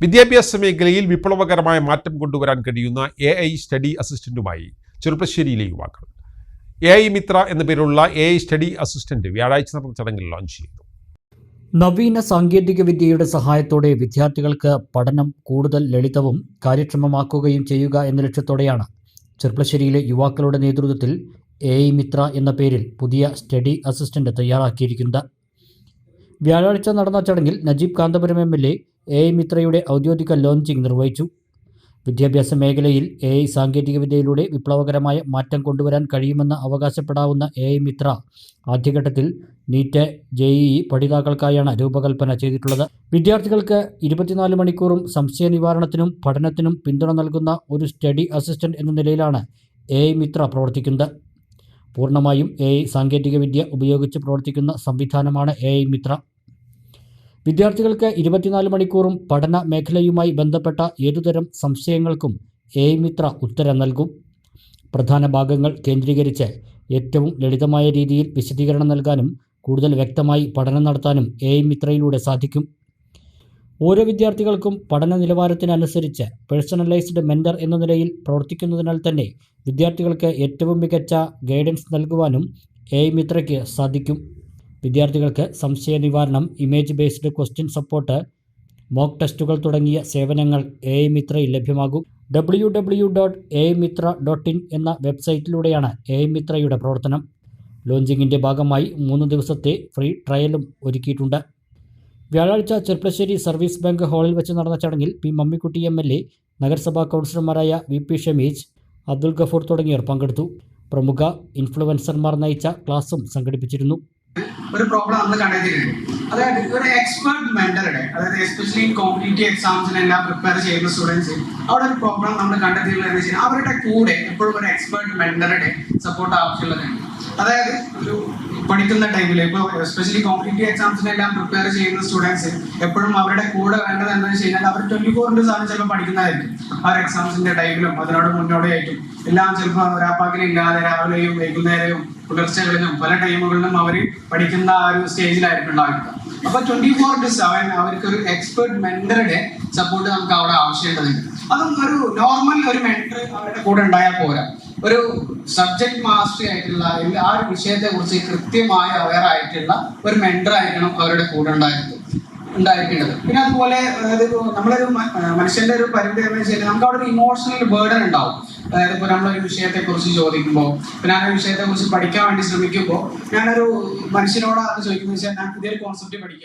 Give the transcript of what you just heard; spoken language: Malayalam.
വിദ്യാഭ്യാസ മേഖലയിൽ വിപ്ലവകരമായ മാറ്റം കൊണ്ടുവരാൻ കഴിയുന്ന എ ഐ സ്റ്റഡി അസിസ്റ്റന്റുമായി ചെറുപ്പശ്ശേരിയിലെ യുവാക്കൾ. എ ഐ മിത്ര എന്ന പേരുള്ള എ ഐ സ്റ്റഡി അസിസ്റ്റന്റ് വ്യാഴാഴ്ച നടന്ന ചടങ്ങിൽ ലോഞ്ച് ചെയ്തു. നവീന സാങ്കേതിക വിദ്യയുടെ സഹായത്തോടെ വിദ്യാർത്ഥികൾക്ക് പഠനം കൂടുതൽ ലളിതവും കാര്യക്ഷമമാക്കുകയും ചെയ്യുക എന്ന ലക്ഷ്യത്തോടെയാണ് ചെർപ്പളശ്ശേരിയിലെ യുവാക്കളുടെ നേതൃത്വത്തിൽ എ ഐ മിത്ര എന്ന പേരിൽ പുതിയ സ്റ്റഡി അസിസ്റ്റന്റ് തയ്യാറാക്കിയിരിക്കുന്നത്. വ്യാഴാഴ്ച നടന്ന ചടങ്ങിൽ Najeeb Kanthapuram M L A A I മിത്രയുടെ ഔദ്യോഗിക ലോഞ്ചിംഗ് നിർവഹിച്ചു. വിദ്യാഭ്യാസ മേഖലയിൽ എ ഐ സാങ്കേതികവിദ്യയിലൂടെ വിപ്ലവകരമായ മാറ്റം കൊണ്ടുവരാൻ കഴിയുമെന്ന് അവകാശപ്പെടാവുന്ന എ ഐ മിത്ര ആദ്യഘട്ടത്തിൽ നീറ്റ് ജെ ഇ പഠിതാക്കൾക്കായാണ് രൂപകൽപ്പന ചെയ്തിട്ടുള്ളത്. വിദ്യാർത്ഥികൾക്ക് ഇരുപത്തിനാല് മണിക്കൂറും സംശയ നിവാരണത്തിനും പഠനത്തിനും പിന്തുണ നൽകുന്ന ഒരു സ്റ്റഡി അസിസ്റ്റന്റ് എന്ന നിലയിലാണ് എ ഐ മിത്ര പ്രവർത്തിക്കുന്നത്. പൂർണമായും എ ഐ സാങ്കേതികവിദ്യ ഉപയോഗിച്ച് പ്രവർത്തിക്കുന്ന സംവിധാനമാണ് എ ഐ മിത്ര. വിദ്യാർത്ഥികൾക്ക് ഇരുപത്തിനാല് മണിക്കൂറും പഠന മേഖലയുമായി ബന്ധപ്പെട്ട ഏതുതരം സംശയങ്ങൾക്കും എ മിത്ര ഉത്തരം നൽകും. പ്രധാന ഭാഗങ്ങൾ കേന്ദ്രീകരിച്ച് ഏറ്റവും ലളിതമായ രീതിയിൽ വിശദീകരണം നൽകാനും കൂടുതൽ വ്യക്തമായി പഠനം നടത്താനും എ മിത്രയിലൂടെ സാധിക്കും. ഓരോ വിദ്യാർത്ഥികൾക്കും പഠന നിലവാരത്തിനനുസരിച്ച് പേഴ്സണലൈസ്ഡ് മെന്റർ എന്ന നിലയിൽ പ്രവർത്തിക്കുന്നതിനാൽ തന്നെ വിദ്യാർത്ഥികൾക്ക് ഏറ്റവും മികച്ച ഗൈഡൻസ് നൽകുവാനും എ മിത്രയ്ക്ക് സാധിക്കും. വിദ്യാർത്ഥികൾക്ക് സംശയ നിവാരണം image based question support mock ടെസ്റ്റുകൾ തുടങ്ങിയ സേവനങ്ങൾ എ ഐ മിത്രയിൽ ലഭ്യമാകും. W W dot A Mitra dot in എന്ന വെബ്സൈറ്റിലൂടെയാണ് എ മിത്രയുടെ പ്രവർത്തനം. ലോഞ്ചിങ്ങിന്റെ ഭാഗമായി മൂന്ന് ദിവസത്തെ ഫ്രീ ട്രയലും ഒരുക്കിയിട്ടുണ്ട്. വ്യാഴാഴ്ച ചെർപ്പശ്ശേരി സർവീസ് ബാങ്ക് ഹാളിൽ വെച്ച് നടന്ന ചടങ്ങിൽ P Mammikutty M L A നഗരസഭാ കൗൺസിലർമാരായ വി പി ഷമീജ് അബ്ദുൽ ഗഫൂർ തുടങ്ങിയവർ പങ്കെടുത്തു. പ്രമുഖ ഇൻഫ്ലുവൻസർമാർ നയിച്ച ക്ലാസും സംഘടിപ്പിച്ചിരുന്നു. ഒരു പ്രോബ്ലം നമ്മൾ കണ്ടെത്തിയിരുന്നു അതായത് ഒരു എക്സ്പേർട്ട് മെന്ററുടെ അതായത് എസ്പെഷ്യലി കോമ്പറ്റീറ്റീവ് എക്സാംസിനെല്ലാം പ്രിപ്പയർ ചെയ്യുന്ന സ്റ്റുഡൻസ് അവിടെ ഒരു പ്രോബ്ലം നമ്മൾ കണ്ടെത്തിയിട്ടുള്ളത് എന്ന് വെച്ചാൽ അവരുടെ കൂടെ എപ്പോഴും ഒരു എക്സ്പേർട്ട് മെന്ററുടെ സപ്പോർട്ട് ആവശ്യമുള്ളതാണ്. അതായത് ഒരു പഠിക്കുന്ന ടൈമിൽ ഇപ്പോൾ എസ്പെഷ്യലി കോമ്പറ്റേറ്റീവ് എക്സാംസിനെല്ലാം പ്രിപ്പയർ ചെയ്യുന്ന സ്റ്റുഡൻസ് എപ്പോഴും അവരുടെ കൂടെ വേണ്ടത് എന്താണെന്ന് വെച്ച് കഴിഞ്ഞാൽ അവർ ട്വന്റി ഫോർ ഇന്റു സെവൻ ചിലപ്പോൾ പഠിക്കുന്നതായിരിക്കും. ആ ഒരു എക്സാംസിന്റെ ടൈമിലും അതിനോട് മുന്നോടിയായിട്ടും എല്ലാം ചിലപ്പോൾ ഒരാപ്പാക്കിലില്ലാതെ രാവിലെയും വൈകുന്നേരവും പുലർച്ചകളിലും പല ടൈമുകളിലും അവർ പഠിക്കുന്ന ആ ഒരു സ്റ്റേജിലായിരിക്കും ഉണ്ടാവുക. അപ്പൊ ട്വന്റി ഫോർ ഇന്റു സെവൻ അവർക്ക് ഒരു എക്സ്പെർട്ട് മെന്ററുടെ സപ്പോർട്ട് നമുക്ക് അവിടെ ആവശ്യമുള്ളതുണ്ട് അതും ഒരു നോർമൽ ഒരു മെന്റർ അവരുടെ കൂടെ ഉണ്ടായാൽ പോരാ. ഒരു സബ്ജക്ട് മാസ്റ്റർ ആയിട്ടുള്ള അല്ലെങ്കിൽ ആ ഒരു വിഷയത്തെ കുറിച്ച് കൃത്യമായി അവയർ ആയിട്ടുള്ള ഒരു മെന്റർ ആയിരിക്കണം അവരുടെ കൂടെ ഉണ്ടായിരുന്നത് ഉണ്ടായിരിക്കേണ്ടത്. പിന്നെ അതുപോലെ നമ്മളൊരു മനുഷ്യന്റെ ഒരു പരിധി എന്ന് വെച്ചാൽ നമുക്ക് അവിടെ ഒരു ഇമോഷണൽ ബേർഡൻ ഉണ്ടാവും. അതായത് ഇപ്പോൾ നമ്മളൊരു വിഷയത്തെ കുറിച്ച് ചോദിക്കുമ്പോൾ പിന്നെ ആ വിഷയത്തെ കുറിച്ച് പഠിക്കാൻ വേണ്ടി ശ്രമിക്കുമ്പോൾ ഞാനൊരു മനുഷ്യനോടാണ് ചോദിക്കുന്നത് വെച്ചാൽ ഞാൻ പുതിയൊരു കോൺസെപ്റ്റ് പഠിക്കാൻ